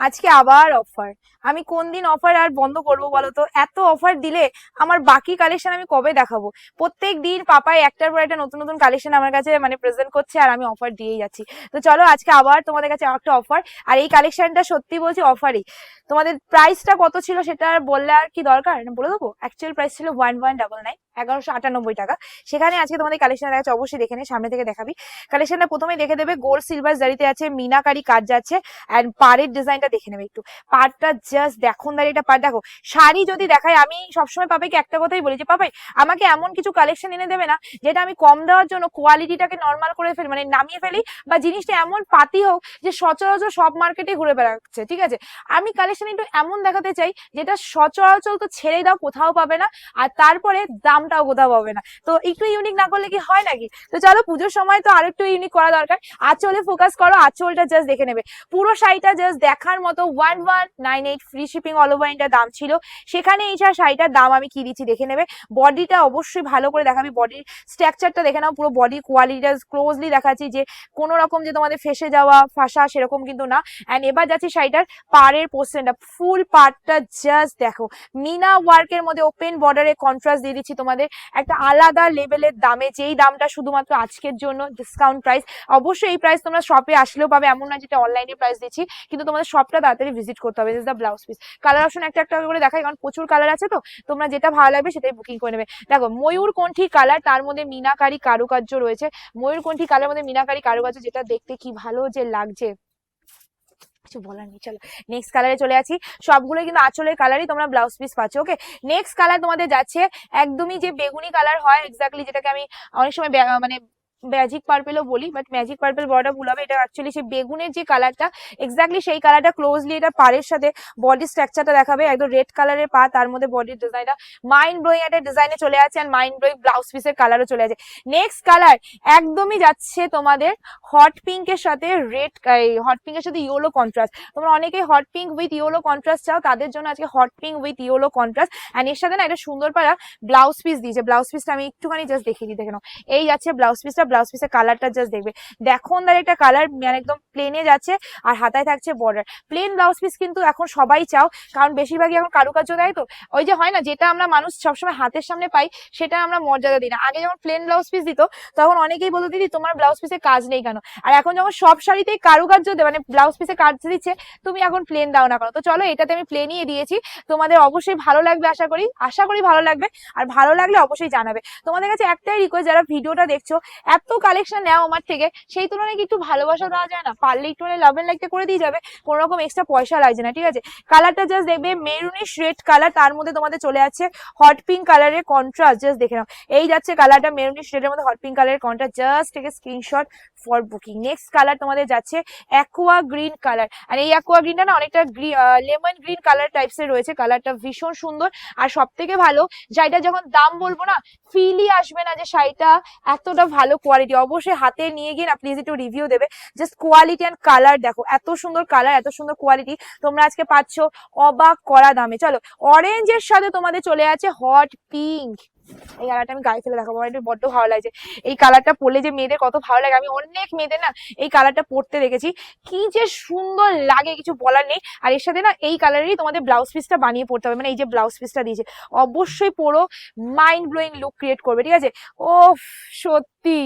আজকে আবার অফার আমি কোন দিন অফার আর বন্ধ করব বলো তো এত অফার দিলে আমার বাকি কালেকশন আমি কবে দেখাবো? প্রত্যেক দিন পাপাই একটার পর একটা নতুন নতুন কালেকশন আমার কাছে মানে প্রেজেন্ট করছে আর আমি অফার দিয়েই যাচ্ছি। তো চলো আজকে আবার তোমাদের কাছে একটা অফার আর এই কালেকশনটা সত্যি বলছি অফারই তোমাদের প্রাইসটা কত ছিল সেটা বললে আর কি দরকার? বলে দেবো? অ্যাকচুয়াল প্রাইস ছিল ওয়ান ওয়ান ডাবল নাইন এগারোশো আটানব্বই টাকা। সেখানে আজকে তোমাদের কালেকশন দেখাচ্ছে অবশ্যই দেখে নে সামনে থেকে দেখাবি। কালেকশনটা প্রথমে দেখে দেবে গোল্ড সিলভার জারিতে আছে, মিনাকারি কাজ যাচ্ছে অ্যান্ড পাড়ের ডিজাইনটা দেখে নেবে একটু। পাড়টা জাস্ট দেখুন দাঁড়িয়ে এটা পাড় দেখো। শাড়ি যদি দেখায় আমি সবসময় পাপাইকে একটা কথাই বলি যে পাপাই আমাকে এমন কিছু কালেকশন এনে দেবে না, যেটা আমি কম দেওয়ার জন্য কোয়ালিটিটাকে নর্মাল করে ফেলি মানে নামিয়ে ফেলি, বা জিনিসটা এমন পাতি হোক যে সচরাচর সব মার্কেটে ঘুরে বেড়াচ্ছে, ঠিক আছে? আমি কালেকশন একটু এমন দেখাতে চাই, যেটা সচরাচর তো ছেড়ে দাও, কোথাও পাবে না, আর তারপরে দামটাও কোথাও পাবে না। তো একটু ইউনিক না করলে কি হয় নাকি? তো চলো পুজোর সময় তো আরেকটু ইউনিক করা দরকার। আঁচলে ফোকাস করো, আঁচলটা জাস্ট দেখে নেবে। পুরো শাড়িটা জাস্ট দেখার মতো one one nine eight free shipping all over India দাম ছিল। সেখানে এই যা শাড়িটার দাম আমি কি দিচ্ছি দেখে নেবে। বডিটা অবশ্যই ভালো করে দেখাবি। বডির স্ট্রাকচারটা দেখে নাও, পুরো বডি কোয়ালিটিটা ক্লোজলি দেখাচ্ছি যে কোনো রকম যে তোমাদের ফেসে যাওয়া, ফাঁসা সেরকম কিন্তু না। অ্যান্ড এবার যাচ্ছি শাড়িটার পাড়ের পোর্শনটা ফুল পার্টটা জাস্ট দেখো। মিনা ওয়ার্কের মধ্যে ওপেন বর্ডারে কন্ট্রাস্ট দিয়ে দিচ্ছি তোমাদের একটা আলাদা লেভেলের দামে, যেই দামটা শুধুমাত্র আজকের জন্য ডিসকাউন্ট প্রাইস অবশ্যই এই প্রাইস তোমরা শপে আসলেও পাবে। এমন না যেটা অনলাইনে প্রাইস দিচ্ছি, কিন্তু তোমাদের শপটা তাড়াতাড়ি ভিজিট করতে হবে। This the blouse piece colour option একটা একটা করে দেখাই, কারণ প্রচুর কালার আছে তো। তোমরা যেটা ভালো লাগবে সেটাই বুকিং করে নেবে। দেখো, ময়ূরকণ্ঠী কালার তার মধ্যে মিনাকারি কারুকার্য রয়েছে। ময়ূরকণ্ঠী কালার মধ্যে মিনাকারি কারুকার্য, যেটা দেখতে কি ভালো যে লাগছে। কিছু বলার নেই, চলো নেক্সট কালারে চলে আছি সবগুলোই কিন্তু আঁচলের কালারই তোমরা ব্লাউজ পিস পাচ্ছ ওকে নেক্সট কালার তোমাদের যাচ্ছে একদমই যে বেগুনি কালার হয় এক্স্যাক্টলি যেটাকে আমি অনেক সময় মানে ম্যাজিক পার্পেলও বলি বাট ম্যাজিক পার্পেল বড়টা ভুল হবে, এটা অ্যাকচুয়ালি সেই বেগুনের যে কালারটা এক্স্যাক্টলি সেই কালারটা ক্লোজলি এটা পাড়ের সাথে বডি স্ট্রাকচারটা দেখাবে, একদম রেড কালারের পা, তার মধ্যে বডির ডিজাইনটা মাইন্ড ব্লোয়িং একটা ডিজাইনে চলে আছে আর মাইন্ড ব্লোয়িং ব্লাউজ পিসের কালারও চলে আছে নেক্সট কালার একদমই যাচ্ছে তোমাদের হট পিঙ্কের সাথে রেড হট পিঙ্কের সাথে ইয়েলো কন্ট্রাস্ট তোমরা অনেকেই hot pink with yellow contrast চাও, তাদের জন্য আজকে hot pink with yellow contrast and এর সাথে না একটা সুন্দর পারা ব্লাউজ পিস দিয়েছে। ব্লাউজ পিসটা আমি একটুখানি জাস্ট দেখিয়ে দিই, দেখে এই যাচ্ছে ব্লাউজ পিসটা ব্লাউজ পিসের কালারটা জাস্ট দেখবে। দেখো তার একটা কালার মানে একদম প্লেনে যাচ্ছে আর হাতায় থাকছে বর্ডার প্লেন ব্লাউজ পিস কিন্তু এখন সবাই চাও, কারণ বেশিরভাগই এখন কারুকার্য দেয় তো। ওই যে হয় না, যেটা আমরা মানুষ সবসময় হাতের সামনে পাই, সেটা আমরা মর্যাদা দিই না। আগে যখন প্লেন ব্লাউজ পিস দিত, তখন অনেকেই বলতো, দিদি, তোমার ব্লাউজ পিসে কাজ নেই কেন? আর এখন যখন সব শাড়িতেই কারুকার্য দেয় মানে ব্লাউজ পিসে কাজ দিচ্ছে, তুমি এখন প্লেন দাও না কেন? তো চলো, এটাতে আমি প্লেনই দিয়েছি। তোমাদের অবশ্যই ভালো লাগবে, আশা করি। আশা করি ভালো লাগবে। আর ভালো লাগলে অবশ্যই জানাবে। তোমাদের কাছে একটাই রিকোয়েস্ট যারা ভিডিওটা দেখছ এত কালেকশন নাও আমার থেকে, সেই তুলনায় কি একটু ভালোবাসা দেওয়া যায় না? পারলে একটু লাভ এন্ড লাইকটা করে দিয়ে যাবে কোনো রকম এক্সট্রা পয়সা লাগছে না, ঠিক আছে? কালারটা জাস্ট দেখবে মেরুনিশ রেড কালার তার মধ্যে তোমাদের চলে যাচ্ছে হট পিঙ্ক কালারের কন্ট্রাস্ট জাস্ট দেখে নাও। এই যাচ্ছে কালারটা মেরুনিশ রেডের মধ্যে হট পিঙ্ক কালারের কন্ট্রাস্ট জাস্ট থেকে screenshot for booking next colour তোমাদের যাচ্ছে অ্যাকোয়া গ্রিন কালার আর এই অ্যাকোয়া গ্রিনটা না অনেকটা লেমন গ্রিন কালার টাইপস এর রয়েছে কালারটা ভীষণ সুন্দর। আর সব থেকে ভালো শাড়িটা যখন দাম বলব না ফিলই আসবে না যে শাড়িটা এতটা ভালো কোয়ালিটি অবশ্যই হাতে নিয়ে গিয়ে না প্লিজ একটু রিভিউ দেবে। জাস্ট কোয়ালিটি অ্যান্ড কালার দেখো, এত সুন্দর কালার এত সুন্দর কোয়ালিটি তোমরা আজকে পাচ্ছ। অবাক করা দামে। চলো অরেঞ্জের সাথে তোমাদের চলে আছে হট পিঙ্ক এই কালারটা আমি গায়ে ফেলে দেখাবো। আমার একটু বড্ড ভালো লাগছে। এই কালারটা পরলে যে মেয়েদের কত ভালো লাগে। আমি অনেক মেয়েদের না এই কালারটা পরতে দেখেছি। কি যে সুন্দর লাগে, কিছু বলার নেই। আর এর সাথে না এই কালারেরই তোমাদের ব্লাউজ পিসটা বানিয়ে পড়তে হবে। মানে এই যে ব্লাউজ পিসটা দিয়েছে। অবশ্যই পুরো। মাইন্ড ব্লোয়িং লুক ক্রিয়েট করবে, ঠিক আছে? ও সত্যি।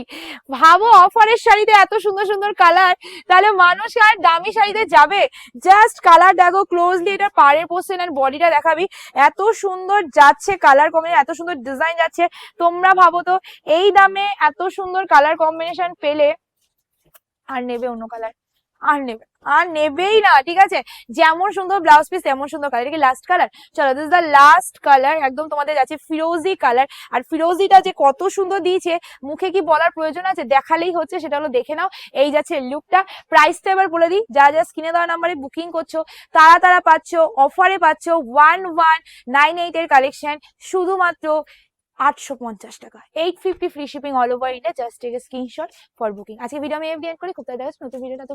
ভাবো অফারের শাড়িতে এত সুন্দর সুন্দর কালার তাহলে মানুষ আর দামি শাড়িতে যাবে? জাস্ট কালার দেখো ক্লোজলি এটা পাড়ের পোর্শন আর বডিটা দেখাবি। এত সুন্দর যাচ্ছে কালার কমে এত সুন্দর ডিজাইন যাচ্ছে তোমরা ভাবো তো, এই দামে এত সুন্দর কালার কম্বিনেশন পেলে আর নেবে অন্য কালার আর নেবে, আর নেবেই না, ঠিক আছে? যেমন সুন্দর ব্লাউজ পিস তেমন সুন্দর কালার কি লাস্ট কালার চলো দিস দ্য লাস্ট কালার একদম তোমাদের যাচ্ছে ফিরোজি কালার আর ফিরোজিটা যে কত সুন্দর দিয়েছে, মুখে কি বলার প্রয়োজন আছে? দেখালেই হচ্ছে, সেটা হলো দেখে নাও। এই যাচ্ছে লুকটা প্রাইসটা এবার বলে দিই যা যা স্ক্রিনে দেওয়া নাম্বারে বুকিং করছ, তারা তারা পাচ্ছ অফারে পাচ্ছ ওয়ান ওয়ান নাইন এইট এর কালেকশন শুধুমাত্র আটশো পঞ্চাশ টাকা। Eight fifty free shipping all over India just take screenshot for booking আজকে ভিডিও আমি এফডি করি, খুব তাড়াতাড়ি নতুন ভিডিওটা তো